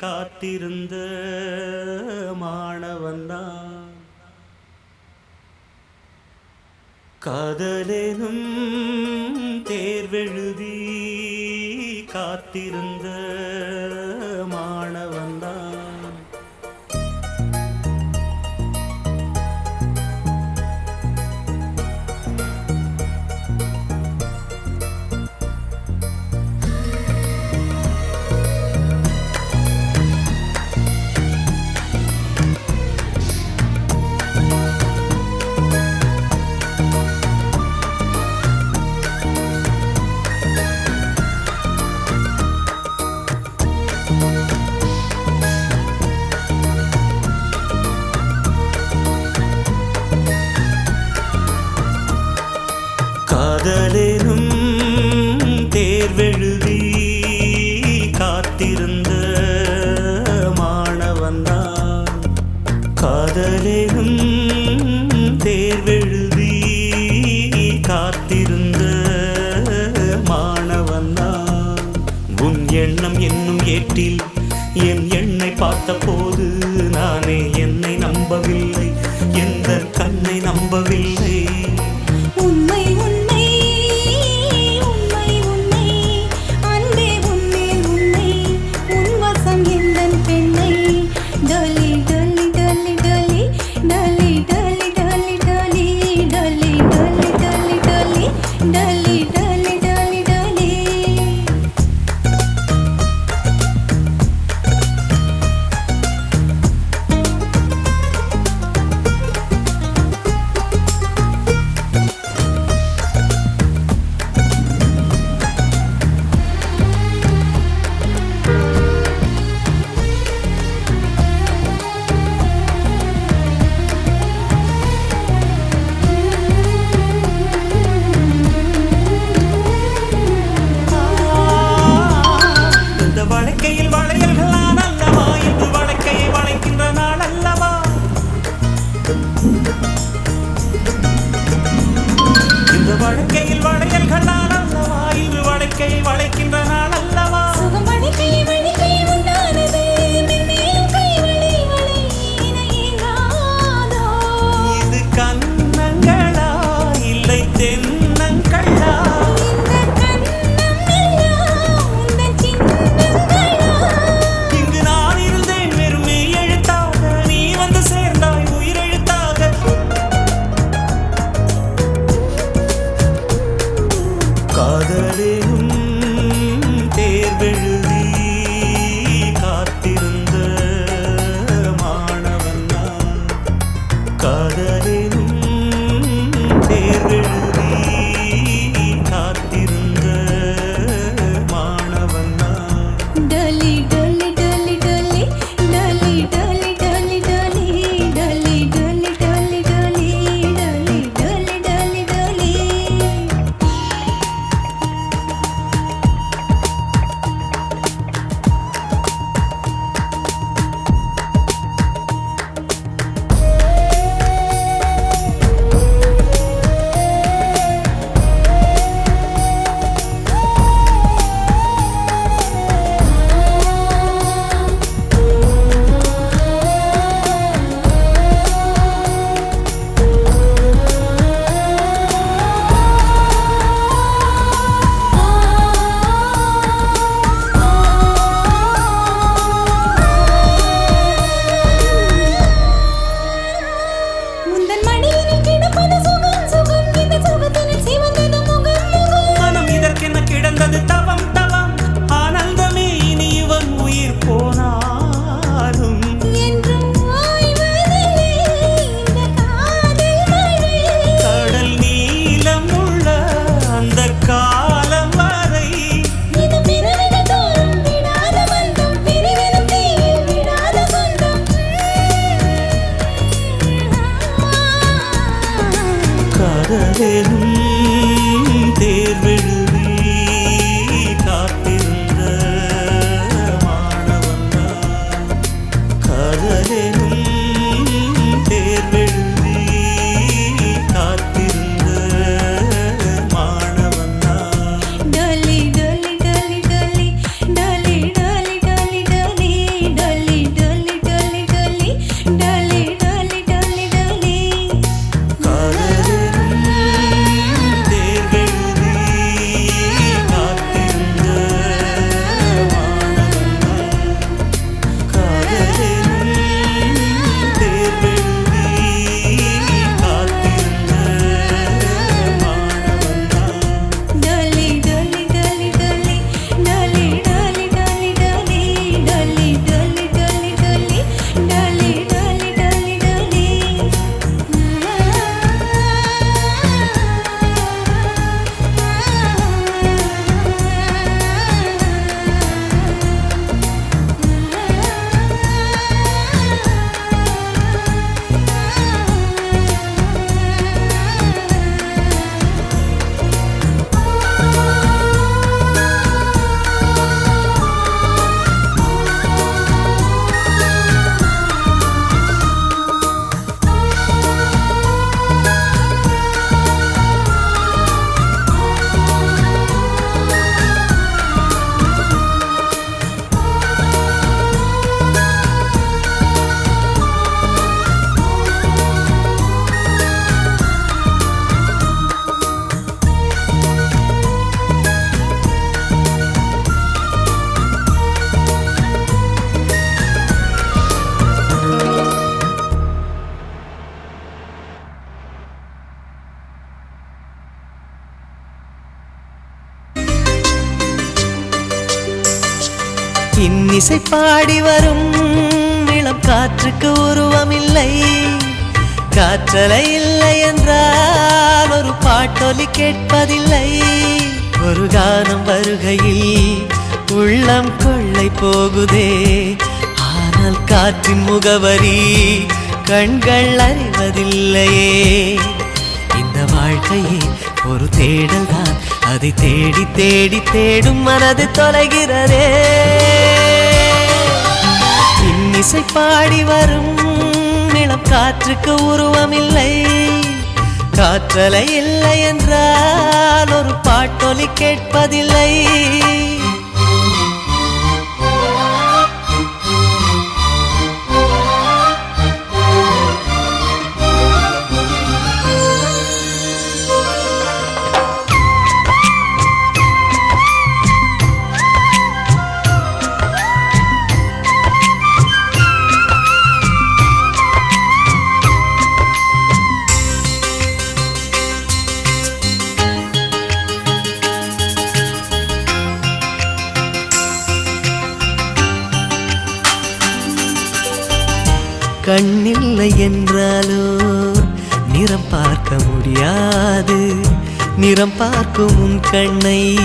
காத்திருந்த மாணவன்தான் காதலெனும் தேர்வெழுதி காத்திருந்த காதலெனும் தேர்வெழுதி காத்திருந்த மாணவன்தான் உன் எண்ணம் என்னும் ஏட்டில் என் எண்ணை பார்த்தபோது நானே என்னை நம்பவில்லை. வளையில் வளையல்கள் வளைக்கை வளைக்கின்றன. மறக்கவேனும் இன்னிசை பாடி வரும். இளம் காற்றுக்கு உருவமில்லை. காற்றலை இல்லை என்றால் ஒரு பாட்டொலி கேட்பதில்லை. ஒரு கானம் வருகையில் உள்ளம் கொள்ளை போகுதே. ஆனால் காற்றின் முகவரி கண்கள் அறிவதில்லையே. இந்த வாழ்க்கையே ஒரு தேடல் தான் அதை தேடி தேடி தேடும் மனது தொலைகிறதே. இசை பாடி வரும். நிலம் காற்றுக்கு உருவமில்லை. காற்றலை இல்லை என்றால் ஒரு பாட்டொலி கேட்பதில்லை. கண்ணில்லை என்றாலோ? நிறம் பார்க்க முடியாது. நிறம் பார்க்கும் உன் கண்ணை